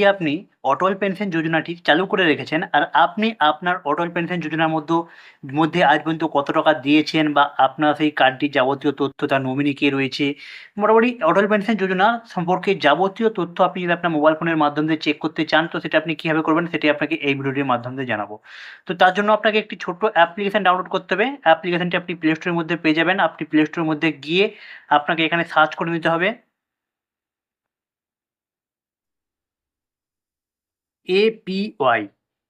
কি আপনি অটল পেনশন যোজনাটি চালু করে রেখেছেন আর আপনি আপনার অটল পেনশন যোজনার মধ্য, মধ্যে আজ পর্যন্ত কত টাকা দিয়েছেন বা আপনার সেই কার্ডটির যাবতীয় তথ্য তার নমিনি কে রয়েছে, মোটামুটি অটল পেনশন যোজনা সম্পর্কে যাবতীয় তথ্য আপনি যদি আপনার মোবাইল ফোনের মাধ্যমে চেক করতে চান, তো সেটা আপনি কীভাবে করবেন সেটি আপনাকে এই ভিডিওটির মাধ্যমে জানাব। তো তার জন্য আপনাকে একটি ছোট্ট অ্যাপ্লিকেশন ডাউনলোড করতে হবে। অ্যাপ্লিকেশনটি আপনি প্লে স্টোরের মধ্যে পেয়ে যাবেন। আপনি প্লে স্টোরের মধ্যে গিয়ে আপনাকে এখানে সার্চ করে নিতে হবে। এপিওয়াই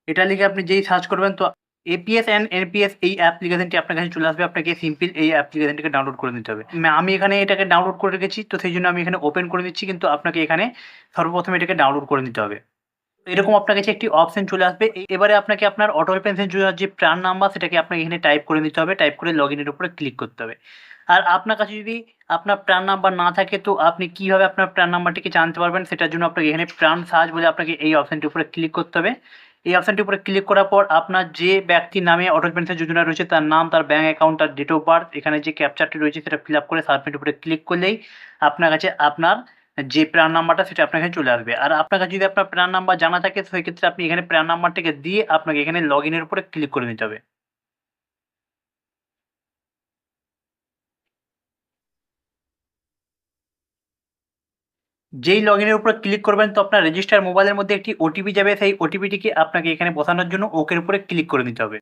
এটা লিখে আপনি যেই সার্চ করবেন, তো এপিএস অ্যান্ড এনপিএস এই অ্যাপ্লিকেশনটি আপনার কাছে চলে আসবে। আপনাকে সিম্পল এই অ্যাপ্লিকেশনটিকে ডাউনলোড করে নিতে হবে। আমি এখানে এটাকে ডাউনলোড করে রেখেছি, তো সেই জন্য আমি এখানে ওপেন করে দিচ্ছি কিন্তু আপনাকে এখানে সর্বপ্রথম এটাকে ডাউনলোড করে নিতে হবে। এরকম আপনার কাছে একটি অপশন চলে আসবে। এবারে আপনাকে আপনার অটল পেনশন যে প্রাণ নাম্বার সেটাকে আপনাকে এখানে টাইপ করে নিতে হবে। টাইপ করে লগ ইনের উপরে ক্লিক করতে হবে। আর আপনার কাছে যদি আপনার প্রাণ নাম্বার না থাকে, তো আপনি কীভাবে আপনার প্রাণ নাম্বারটিকে জানতে পারবেন? সেটার জন্য আপনাকে এখানে প্রাণ সার্চ বলে আপনাকে এই অপশনটির উপরে ক্লিক করতে হবে। এই অপশনটির উপরে ক্লিক করার পর আপনার যে ব্যক্তির নামে অটল পেনশন যোজনা রয়েছে, তার নাম, তার ব্যাঙ্ক অ্যাকাউন্ট তার ডেট অফ বার্থ এখানে যে ক্যাপচারটি রয়েছে সেটা ফিল আপ করে সাবমিট উপরে ক্লিক করলেই আপনার কাছে আপনার যে প্রাণ নাম্বারটা সেটা আপনার কাছে চলে আসবে। আর আপনার কাছে যদি আপনার প্রাণ নাম্বার জানা থাকে, সেক্ষেত্রে আপনি এখানে প্রাণ নাম্বারটাকে দিয়ে আপনাকে এখানে লগ ইনের উপরে ক্লিক করে নিতে হবে। যেই লগ ইনের উপরে ক্লিক করবেন, তো আপনার রেজিস্টার মোবাইলের মধ্যে একটি ওটিপি যাবে। সেই ওটিপিটিকে আপনাকে এখানে বসানোর জন্য ওকের উপরে ক্লিক করে নিতে হবে।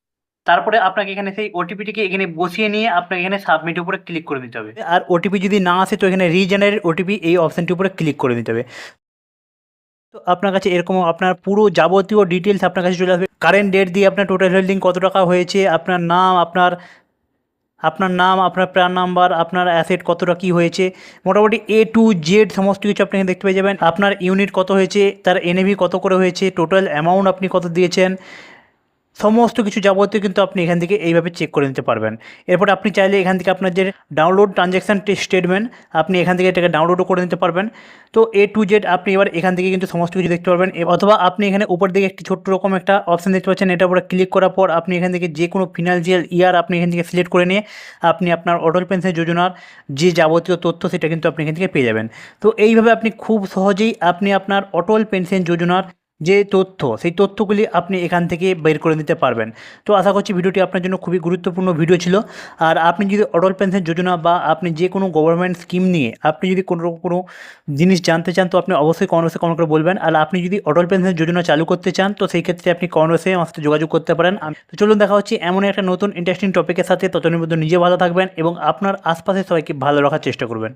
তারপরে আপনাকে এখানে সেই ওটিপিটিকে এখানে বসিয়ে নিয়ে আপনাকে এখানে সাবমিট উপরে ক্লিক করে দিতে হবে। আর ওটিপি যদি না আসে, তো এখানে রিজেনারেট ওটিপি এই অপশানটির উপরে ক্লিক করে দিতে হবে। তো আপনার কাছে এরকম আপনার পুরো যাবতীয় ডিটেলস আপনার কাছে চলে আসবে। কারেন্ট ডেট দিয়ে আপনার টোটাল হোল্ডিং কত টাকা হয়েছে, আপনার নাম, আপনার আপনার নাম, আপনার প্রাণ নাম্বার, আপনার অ্যাসেট কতটা কি হয়েছে, মোটামুটি এ টু জেড সমস্ত কিছু আপনি দেখতে পেয়ে যাবেন। আপনার ইউনিট কত হয়েছে, তার এনএভি কত করে হয়েছে টোটাল অ্যামাউন্ট আপনি কত দিয়েছেন সমস্ত কিছু যাবতীয় কিন্তু আপনি এখান থেকে এইভাবে চেক করে নিতে পারবেন। এরপর আপনি চাইলে এখান থেকে আপনার যে ডাউনলোড ট্রানজ্যাকশান স্টেটমেন্ট আপনি এখান থেকে এটাকে ডাউনলোডও করে নিতে পারবেন। তো এ টু জেড আপনি এবার এখান থেকে কিন্তু সমস্ত কিছু দেখতে পারবেন। অথবা আপনি এখানে উপর দিকে একটি ছোট্ট রকম একটা অপশন দেখতে পাচ্ছেন। এটার উপরে ক্লিক করার পর আপনি এখান থেকে যে কোনো ফিনান্সিয়াল ইয়ার আপনি এখান থেকে সিলেক্ট করে নিয়ে আপনি আপনার অটল পেনশন যোজনার যে যাবতীয় তথ্য সেটা কিন্তু আপনি এখান থেকে পেয়ে যাবেন। তো এইভাবে আপনি খুব সহজেই আপনি আপনার অটল পেনশন যোজনার যে তথ্য, সেই তথ্যগুলি আপনি এখান থেকে বের করে নিতে পারবেন। তো আশা করছি ভিডিওটি আপনার জন্য খুবই গুরুত্বপূর্ণ ভিডিও ছিল। আর আপনি যদি অটল পেনশন যোজনা বা আপনি যে কোনো গভর্নমেন্ট স্কিম নিয়ে আপনি যদি কোনো কোনো জিনিস জানতে চান, তো আপনি অবশ্যই কনভার্সে কমেন্ট করে বলবেন। আর আপনি যদি অটল পেনশন যোজনা চালু করতে চান, তো সেই ক্ষেত্রে আপনি কনভার্সে আমার সাথে যোগাযোগ করতে পারেন। তো চলুন দেখা হচ্ছে এমন একটা নতুন ইন্টারেস্টিং টপিকের সাথে। ততদিনের মধ্যে নিজে ভালো থাকবেন এবং আপনার আশপাশের সবাইকে ভালো রাখার চেষ্টা করবেন।